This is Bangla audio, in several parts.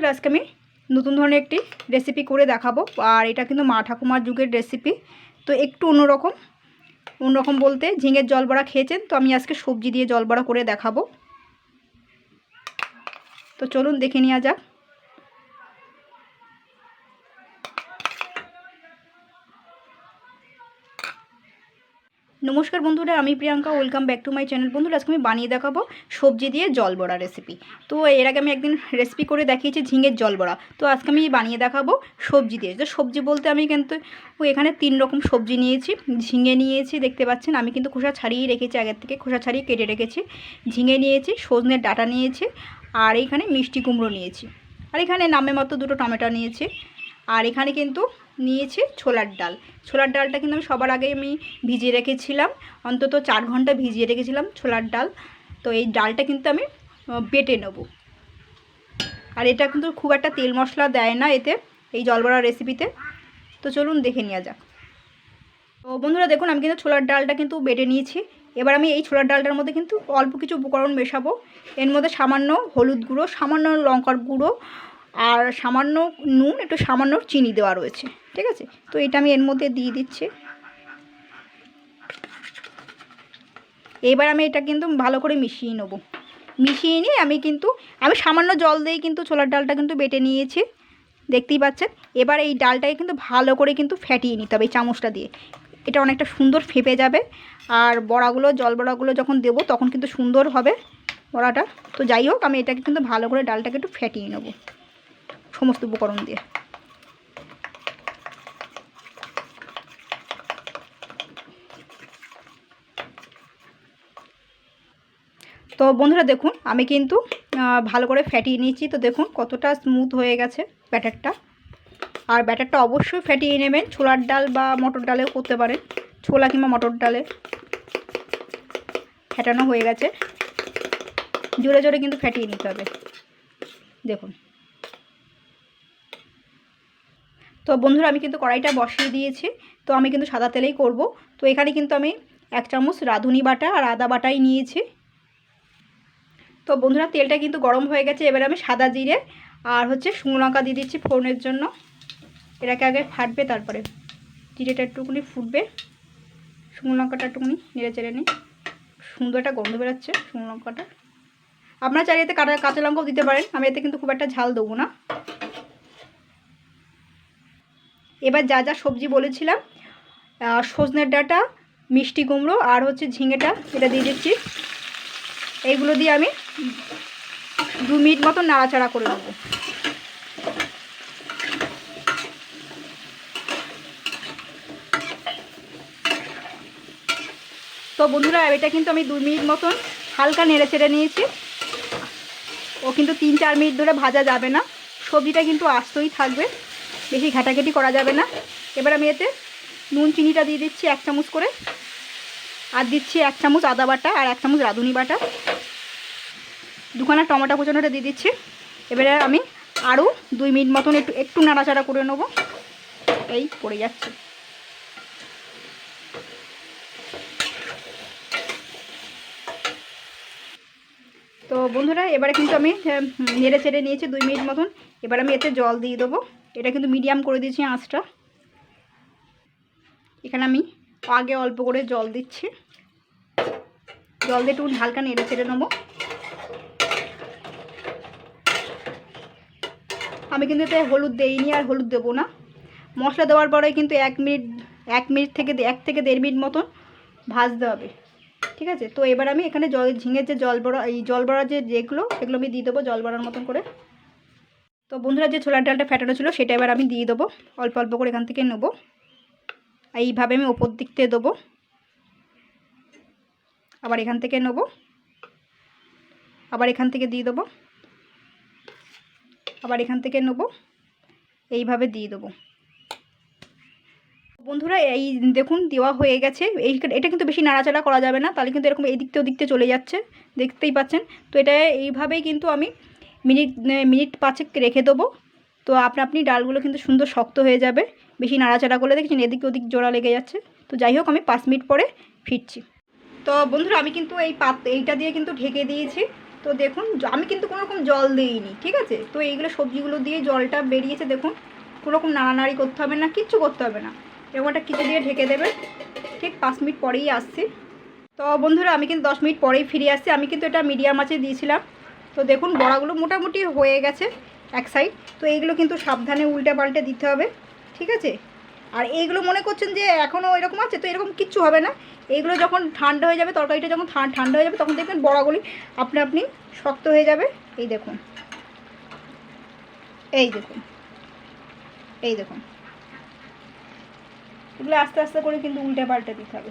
বন্ধুরা, আজকে আমি নতুন ধরনের একটি রেসিপি করে দেখাবো। আর এটা কিন্তু মা ঠাকুমার যুগের রেসিপি তো একটু অন্যরকম অন্যরকম বলতে ঝিঙের জলবড়া খেয়েছেন, তো আমি আজকে সবজি দিয়ে জল বড়া করে দেখাবো। তো চলুন দেখে নেওয়া যাক। নমস্কার বন্ধুরা, আমি Priyanka welcome back to my channel বন্ধুরা, আজকে আমি বানিয়ে দেখাবো সবজি দিয়ে জল বড়া রেসিপি তো এর আগে আমি একদিন রেসিপি করে দেখিয়েছি ঝিঙের জল বড়া। তো আজকে আমি বানিয়ে দেখাবো সবজি দিয়ে। তো সবজি বলতে আমি কিন্তু এখানে তিন রকম সবজি নিয়েছি। ঝিঙে নিয়েছি, দেখতে পাচ্ছেন, আমি কিন্তু খোসা ছাড়িয়ে রেখেছি, আগের থেকে খোসা ছাড়িয়ে কেটে রেখেছি। ঝিঙে নিয়েছি সজনের ডাটা নিয়েছি, আর এইখানে মিষ্টি কুমড়ো নিয়েছি। আর এখানে নামে মতো দুটো টমেটো নিয়েছি। আর এখানে কিন্তু নিয়েছি ছোলার ডাল। ছোলার ডালটা কিন্তু আমি সবার আগে আমি ভিজিয়ে রেখেছিলাম। অন্তত চার ঘণ্টা ভিজিয়ে রেখেছিলাম ছোলার ডাল। তো এই ডালটা কিন্তু আমি বেটে নেব। আর এটা কিন্তু খুব একটা তেল মশলা দেয় না এতে, এই জলবড়া রেসিপিতে তো চলুন দেখে নেওয়া যাক। তো বন্ধুরা দেখুন, আমি কিন্তু ছোলার ডালটা কিন্তু বেটে নিয়েছি। এবার আমি এই ছোলার ডালটার মধ্যে কিন্তু অল্প কিছু উপকরণ মেশাবো। এর মধ্যে সামান্য হলুদ গুঁড়ো, সামান্য লঙ্কার গুঁড়ো আর সামান্য নুন, একটু সামান্য চিনি দেওয়া রয়েছে, ঠিক আছে? তো এটা আমি এর মধ্যে দিয়ে দিচ্ছি। এবার আমি এটা কিন্তু ভালো করে মিশিয়ে নেব। মিশিয়ে নিয়ে আমি কিন্তু, আমি সামান্য জল দিয়ে কিন্তু ছোলার ডালটা কিন্তু বেটে নিয়েছি, দেখতেই পাচ্ছেন? এবার এই ডালটাকে কিন্তু ভালো করে কিন্তু ফ্যাটিয়ে নিতে হবে এই চামচটা দিয়ে। এটা অনেকটা সুন্দর ফেপে যাবে, আর বড়াগুলো, জল বড়াগুলো যখন দেবো তখন কিন্তু সুন্দর হবে বড়াটা। তো যাই হোক, আমি এটাকে কিন্তু ভালো করে ডালটাকে একটু ফ্যাটিয়ে নেব। সমস্ত উপকরণ দিয়ে। তো বন্ধুরা দেখুন, আমি কিন্তু ভালো করে ফ্যাটিয়ে নিয়েছি। তো দেখুন কতটা স্মুথ হয়ে গেছে ব্যাটারটা। আর ব্যাটারটা অবশ্যই ফ্যাটিয়ে নেবেন। ছোলার ডাল বা মটর ডালেও করতে পারেন। ছোলা কিংবা মটর ডালে ফ্যাটানো হয়ে গেছে। জোরে জোরে কিন্তু ফ্যাটিয়ে নিতে হবে। দেখুন। তো বন্ধুরা, আমি কিন্তু কড়াইটা বসিয়ে দিয়েছি। তো আমি কিন্তু সাদা তেলেই করব। তো এখানে কিন্তু আমি এক চামচ রাঁধুনি বাটা আর আদা বাটাই নিয়েছি। তো বন্ধুরা, তেলটা কিন্তু গরম হয়ে গেছে। এবার আমি সাদা জিরে আর হচ্ছে শুকনো লঙ্কা দিয়ে দিচ্ছি ফোড়নের জন্য। এটাকে আগে ফাটবে, তারপরে জিরেটা একটুকুনি ফুটবে। শুকনো লঙ্কাটা একটুকুনি নেড়ে চেড়ে নিই। সুন্দর একটা গন্ধ বেরোচ্ছে শুকনো লঙ্কাটা। আপনারা চাইলে এতে কাঁচা লঙ্কাও দিতে পারেন। আমি এতে কিন্তু খুব একটা ঝাল দেবো না। এবার যা যা সবজি বলেছিলাম সজনের ডাঁটা, মিষ্টি কুমড়ো আর হচ্ছে ঝিঙেটা, এটা দিয়ে দিচ্ছি। এইগুলো দিয়ে আমি দু মিনিট মতো নাড়াচাড়া করে নেব। তো বন্ধুরা, এটা কিন্তু আমি দু মিনিট মতন হালকা নেড়ে চেড়ে নিয়েছি। ও কিন্তু তিন চার মিনিট ধরে ভাজা যাবে না। সবজিটা কিন্তু আস্তই থাকবে। বেশি ঘাটাঘাটি করা যাবে না। এবার আমি এতে নুন চিনিটা দিয়ে দিচ্ছি এক চামচ করে। আর দিচ্ছি এক চামচ আদা বাটা আর এক চামচ রাঁধুনি বাটা। দুখানা টমেটো কুচানোটা দিয়ে দিচ্ছি। এবারে আমি আরও দুই মিনিট মতন একটু একটু নাড়াচাড়া করে নেব। এই পড়ে যাচ্ছে। তো বন্ধুরা এবারে কিন্তু আমি আহ, নেড়ে চেড়ে নিয়েছি দুই মিনিট মতন। এবার আমি এতে জল দিয়ে দেবো। এটা কিন্তু মিডিয়াম করে দিয়েছি আঁচটা। এখানে আমি আগে অল্প করে জল দিচ্ছি। জল দিয়ে একটু হালকা নেড়ে চেড়ে নেব। আমি কিন্তু এতে হলুদ দেইনি আর হলুদ দেবো না। মশলা দেওয়ার পরে কিন্তু এক মিনিট এক মিনিট থেকে এক থেকে দেড় মিনিট মতন ভাজতে হবে। ঠিক আছে? তো এবার আমি এখানে জল ঝিঙের যে জল বড়া, এই জল বড়া যে যেগুলো সেগুলো আমি দিয়ে দেবো জল বড়ার মতন করে। তো বন্ধুরা যে ছোলার ডালটা ফ্যাটানো ছিল সেটা এবার আমি দিয়ে দেবো। অল্প অল্প করে এখান থেকে নেব। এইভাবে আমি ওপর দিক থেকে দেবো। আবার এখান থেকে নেব। আবার এখান থেকে দিয়ে দেবো। আবার এখান থেকে নেব। এইভাবে দিয়ে দেবো। বন্ধুরা, এই দেখুন দেওয়া হয়ে গেছে। এই এটা কিন্তু বেশি নাড়াচাড়া করা যাবে না। তাহলে কিন্তু এরকম এদিক থেকে ওদিক থেকে চলে যাচ্ছে। দেখতেই পাচ্ছেন। তো এটা এইভাবেই কিন্তু আমি মিনিট মিনিট পাঁচেক রেখে দেবো। তো আপনা, আপনি ডালগুলো কিন্তু সুন্দর শক্ত হয়ে যাবে। বেশি নাড়াচাড়া করলে দেখছেন এদিক ওদিক জোড়া লেগে যাচ্ছে। তো যাই হোক, আমি পাঁচ মিনিট পরে ফিরছি। তো বন্ধুরা, আমি কিন্তু এই পাত, এইটা দিয়ে কিন্তু ঢেকে দিয়েছি। তো দেখুন আমি কিন্তু কোনো রকম জল দিইনি, ঠিক আছে? তো এইগুলো সবজিগুলো দিয়ে জলটা বেরিয়েছে, দেখুন। কোনো রকম নাড়ানাড়ি করতে হবে না, কিচ্ছু করতে হবে না। এরকম একটা কিছু দিয়ে ঢেকে দেবে। ঠিক পাঁচ মিনিট পরেই আসছি। তো বন্ধুরা, আমি কিন্তু দশ মিনিট পরেই ফিরে আসছি। আমি কিন্তু এটা মিডিয়াম আঁচে দিয়েছিলাম। তো দেখুন, বড়াগুলো মোটামুটি হয়ে গেছে এক সাইড তো এইগুলো কিন্তু সাবধানে উল্টে পাল্টে দিতে হবে, ঠিক আছে? আর এইগুলো মনে করছেন যে এখনও এরকম আছে? তো এরকম কিচ্ছু হবে না। এইগুলো যখন ঠান্ডা হয়ে যাবে, তরকারিটা যখন ঠান্ডা হয়ে যাবে, তখন দেখবেন বড়াগুলি আপনি আপনি শক্ত হয়ে যাবে। এই দেখুন। এই দেখুন। এই দেখুন। এগুলো আস্তে আস্তে করে কিন্তু উল্টে পাল্টে দিতে হবে।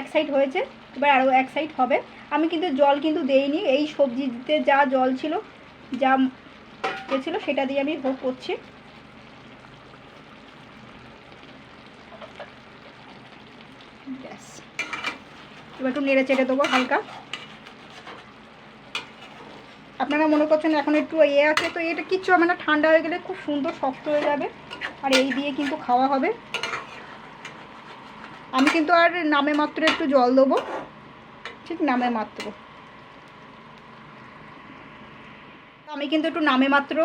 এক সাইড হয়েছে, এবার আরও এক সাইড হবে। আমি কিন্তু জল কিন্তু দেইনি, এই সবজিতে যা জল ছিল, যা এ ছিল সেটা দিয়ে আমি ভোগ করছি। ব্যাস। এবার একটু নেড়ে চেড়ে দেবো হালকা। আপনারা মনে করছেন এখন একটু ইয়ে আছে, তো এটা কিচ্ছু হবে না, ঠান্ডা হয়ে গেলে খুব সুন্দর শক্ত হয়ে যাবে, আর এই দিয়ে কিন্তু খাওয়া হবে। আমি কিন্তু আর নামে মাত্র একটু জল দেবো। ঠিক নামে মাত্র। আমি কিন্তু একটু নামে মাত্র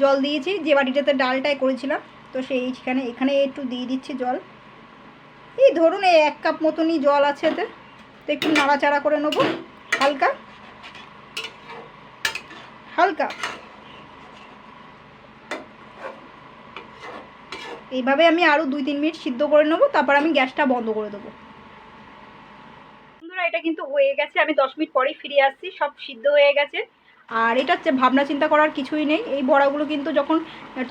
জল দিয়েছি, যে বাটিটাতে ডালটাই করেছিলাম, তো সেইখানে, এখানে একটু দিয়ে দিচ্ছি জল। এই ধরুন এই এক কাপ মতনই জল আছে এতে, তো একটু নাড়াচাড়া করে নেব, হালকা। হালকা। এইভাবে আমি আরও দুই তিন মিনিট সিদ্ধ করে নেব, তারপর আমি গ্যাসটা বন্ধ করে দেবো। কিন্তু হয়ে গেছে, আমি দশ মিনিট পরেই ফিরে আসছি, সব সিদ্ধ হয়ে গেছে। আর এটা হচ্ছে ভাবনা চিন্তা করার কিছুই নেই, এই বড়াগুলো কিন্তু যখন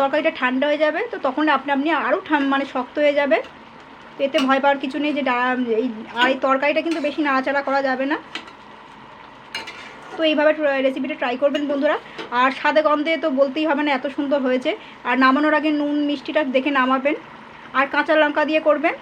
তরকারিটা ঠান্ডা হয়ে যাবে, তো তখন আপনি আপনি আরও মানে শক্ত হয়ে যাবে। এতে ভয় পাওয়ার কিছু নেই যে এই, আর এই তরকারিটা কিন্তু বেশি নাড়াচাড়া করা যাবে না। তো এইভাবে রেসিপিটা ট্রাই করবেন বন্ধুরা। আর স্বাদে গন্ধে তো বলতেই হবে না, এত সুন্দর হয়েছে। আর নামানোর আগে নুন, মিষ্টিটা দেখে নামাবেন। আর কাঁচা লঙ্কা দিয়ে করবেন।